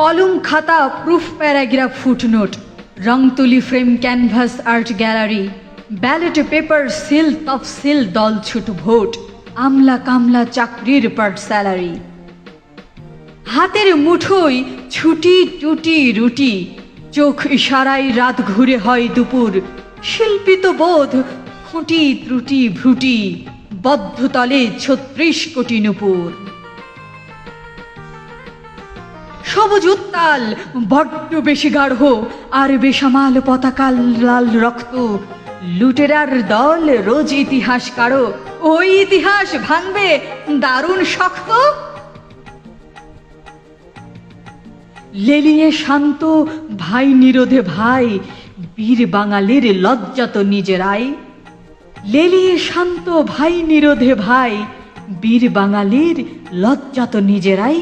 কলম খাতা proof paragraph footnote রং তুলি frame canvas art gallery ballot paper seal তফসিল দল ছুট ভোট আমলা কামলা চাকরির পার স্যালারি হাতের মুঠোয় ছুটি টুটি রুটি, চোখ ইশারায় রাত ঘুরে হয় দুপুর, শিল্পিত বোধ খুঁটি ত্রুটি ভ্রুটি বদ্ধতলে ছত্রিশ কোটি নুপুর। সবুজ উত্তাল, বড্ড বেশি গাঢ় আর বেসামাল পতাকাল লাল রক্ত। লুটেরার দল রোজ ইতিহাস কারও ওই ইতিহাস ভাঙবে, দারুণ শক্ত। লেলিয়ে শান্ত, ভাই নিরোধে ভাই, বীর বাঙালির লজ্জাত নিজেরাই। লেলিয়ে শান্ত, ভাই নিরোধে ভাই, বীর বাঙালির লজ্জাত নিজেরাই।